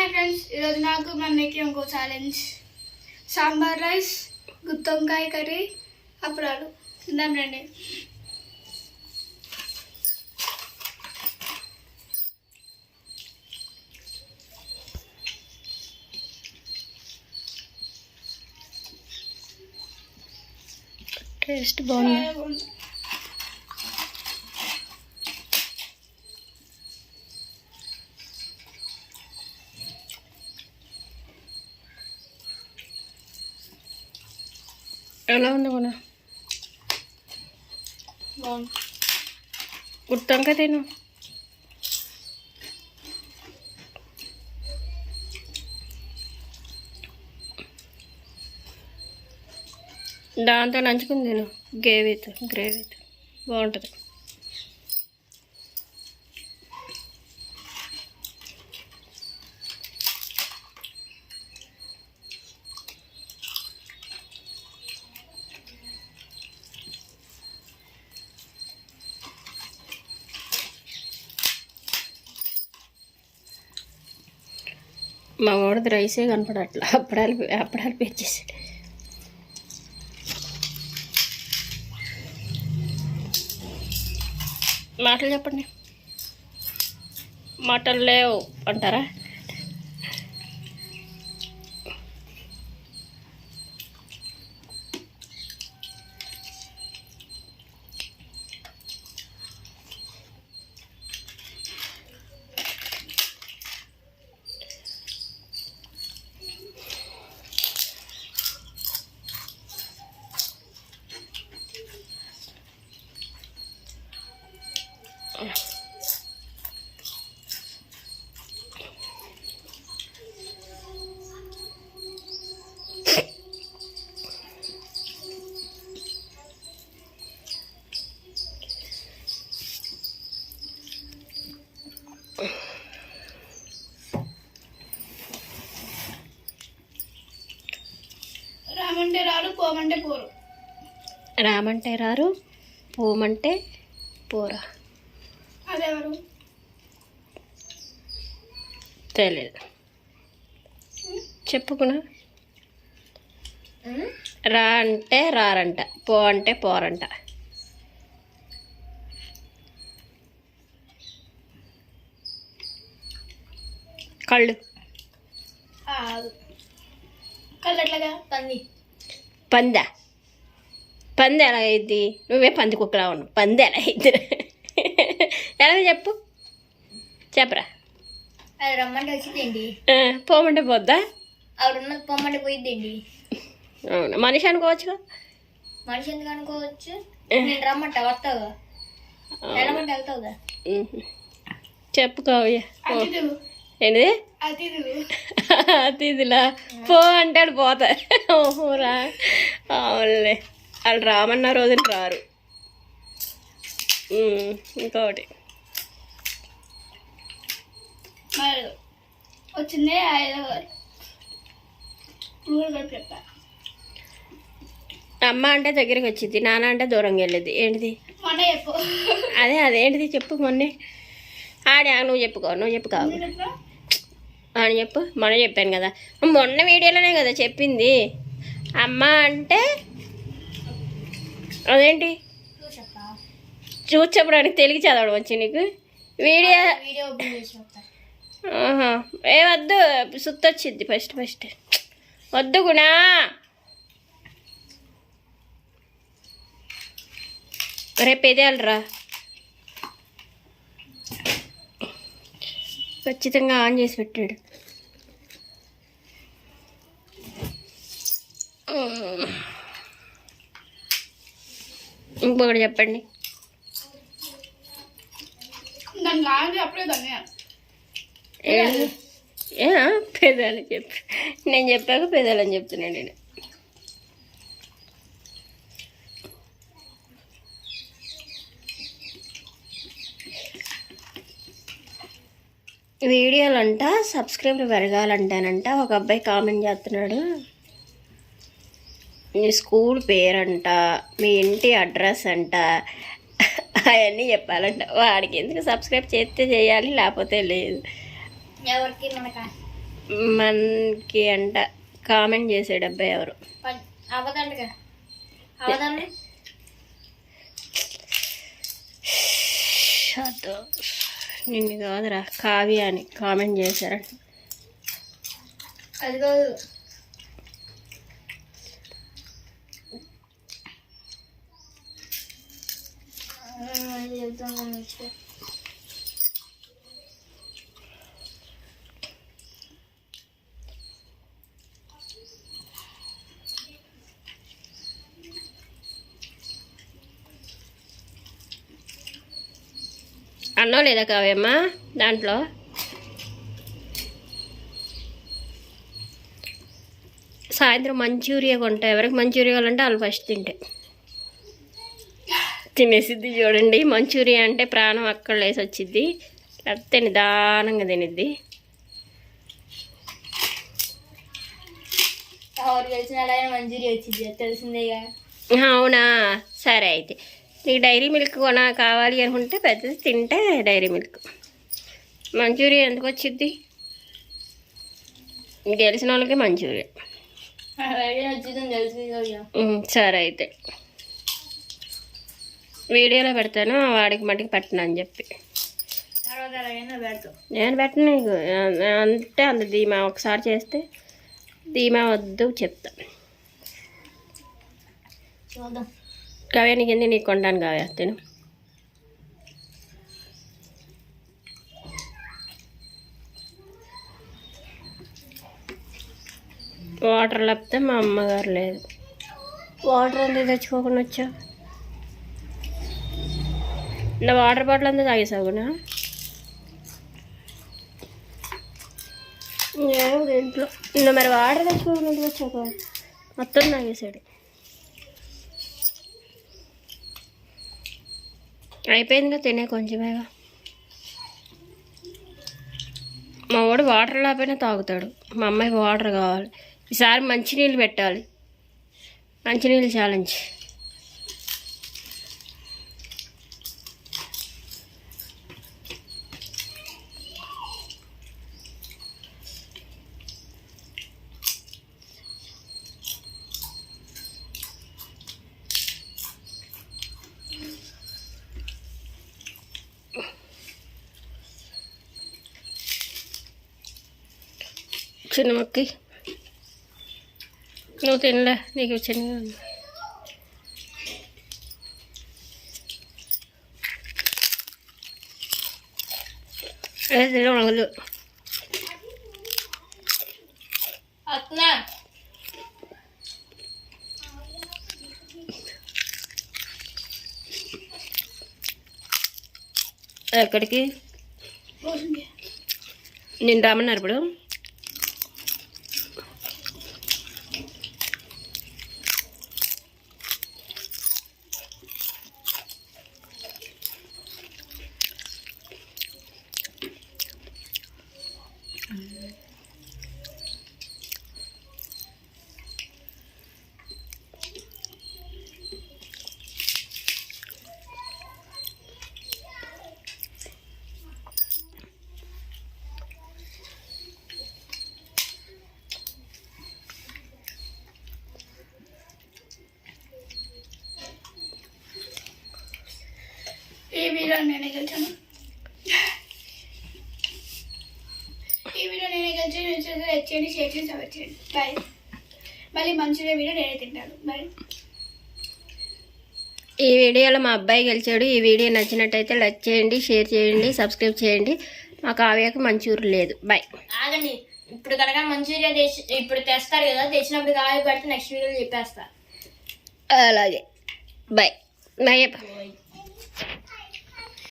Hi friends ఈరోజు నాకు మమ్మీకి ఇంకో ఛాలెంజ్ సాంబార్ రైస్ గుత్తొంకాయ కర్రీ అప్పుడాలు. తిందాం రండి. టేస్ట్ బాగుంది. ఎలా ఉంది మన బాగుంది కదా తిను. దాంతో నంచుకుని తిను. గ్రేవీతో గ్రేవీతో బాగుంటుంది. మా వాడిది రైసే కనపడట్లా. అప్పడాలు అప్పడాలు పెంచేసి మాటలు చెప్పండి. మాటలు లేవు అంటారా రామంటే రారు పోమంటే పోరు రామంటే రారు పోమంటే పోరా. అదెవరు? తెలియదు చెప్పుకున్నా రా అంటే రారంట పో అంటే పోరంట. కళ్ళు. కళ్ళు ఎట్లాగా పంది. పందా. పంది ఎలా అయింది? నువ్వే పంది కుక్కలా ఉన్నావు. పంది ఎలా అయింది? ఎలా చెప్పు. చెప్పరా. అది రమ్మంటే వచ్చిందండి పోమంటే పోద్దా? ఆవిడ పొమ్మంటే పోయిద్దండి అవును. మనిషి అనుకోవచ్చుగా? మనిషి ఎందుకు అనుకోవచ్చు? నేను రమ్మంట వస్తావు వెళ్ళమంటే వెళ్తావుగా? ఉహు. చెప్పుకోవయ్య ఏంటిది అతిథులు. అతిథిలా. పో అంటాడు పోతా. ఓహోరా అవునులే వాళ్ళు రామన్న రోజున రారు. ఇంకొకటి. వచ్చిందే చెప్పా. అమ్మ అంటే దగ్గరికి వచ్చింది నాన్న అంటే దూరంగా వెళ్ళేది. ఏంటిది? చెప్పు. అదే అదేంటిది చెప్పు మొన్నే. ఆడా నువ్వు చెప్పుకో నువ్వు నేను చెప్పినా? అని చెప్పు. మొన్న చెప్పాను కదా. మొన్న వీడియోలోనే కదా చెప్పింది. అమ్మ అంటే అదేంటి? చూసి చెప్పడానికి తెలుగు చదవడం వచ్చి నీకు? వీడియో ఏ వద్దు. సుత్తొచ్చింది ఫస్ట్ ఫస్ట్. వద్దు గుణా. రేపు ఎదేయాలరా. ఖచ్చితంగా ఆన్ చేసి పెట్టాడు. ఇంకొకటి చెప్పండి. పేదాలని చెప్పు. నేను చెప్పాక పేదాలని చెప్తున్నాను నేను. వీడియోలంట సబ్స్క్రైబర్ పెరగాలంటేనంట ఒక అబ్బాయి కామెంట్ చేస్తున్నాడు. మీ స్కూల్ పేరంట మీ ఇంటి అడ్రస్ అంట అవన్నీ చెప్పాలంట. వాడికి ఎందుకు సబ్స్క్రైబ్ చేస్తే చేయాలి లేకపోతే లేదు. ఎవరికి మనక? అంట కామెంట్ చేసాడు అబ్బాయి ఎవరు? నిన్ను కాదురా కావ్య అని కామెంట్ చేశారంట. అది కాదు అన్నం లేదా కావ్యమ్మ? దాంట్లో. సాయంత్రం మంచూరియా కొంటా. ఎవరికి మంచూరియా కావాలంటే వాళ్ళు ఫస్ట్ తింటే. తినేసిద్ది చూడండి. మంచూరియా అంటే ప్రాణం అక్కడ లేసి వచ్చిద్ది. లేకపోతే నిదానంగా తినిద్ది అవునా? సరే అయితే. నీకు డైరీ మిల్క్ కొన కావాలి అనుకుంటే పెద్దది తింటే డైరీ మిల్క్. మంచూరియా ఎందుకు వచ్చిద్ది? గెలిచిన వాళ్ళకి మంచూరియా సరే అయితే. వీడియోలో పెడతాను వాడికి మటుకు పెట్టను అని చెప్పి. నేను పెట్టను నీకు అంటే అంత ధీమా ఒకసారి చేస్తే ధీమా వద్దు చెప్తా. కావ్య నీకు ఎందుకు నీకు కొంటాను కావ్య తిను. వాటర్ లేకపోతే మా అమ్మగారు లేదు. వాటర్ అంతా తెచ్చుకోకుండా వచ్చా నా వాటర్ బాటిల్ అంతా తాగేసాగునా ఇంట్లో నిన్న మరి వాటర్ తెచ్చుకోకుండా వచ్చాక మొత్తం తాగేసాడు. అయిపోయిందిగా తినే కొంచెమేగా. మా వాడు వాటర్ లేకపోయినా తాగుతాడు. మా అమ్మాయికి వాటర్ కావాలి. ఈసారి మంచినీళ్ళు పెట్టాలి. మంచినీళ్ళు ఛాలెంజ్ చిన్న మొక్కి నువ్వు తినలే నీకు చిన్నగా ఉంది అదే అట్లా ఎక్కడికి? నేను రమ్మన్నారు ఇప్పుడు. ఈ వీడియో నేనే గెలిచాను. ఈ వీడియో నేనే గెలిచాను చూసి లైక్ చేయండి షేర్ చేయండి సబ్స్క్రైబ్ చేయండి. బాయ్ మళ్ళీ మంచిగా వీడియో నేనే తింటాను. బాయ్ ఈ వీడియోలో మా అబ్బాయి గెలిచాడు. ఈ వీడియో నచ్చినట్టయితే లైక్ చేయండి షేర్ చేయండి సబ్స్క్రైబ్ చేయండి. మా కావ్యకి మంచూరు లేదు. బాయ్ ఆగండి. ఇప్పుడు కనుక మంచూరియా తెచ్చి ఇప్పుడు తెస్తారు కదా తెచ్చినప్పుడు కాయ పెడితే నెక్స్ట్ వీడియో చెప్పేస్తా. అలాగే. Bye bye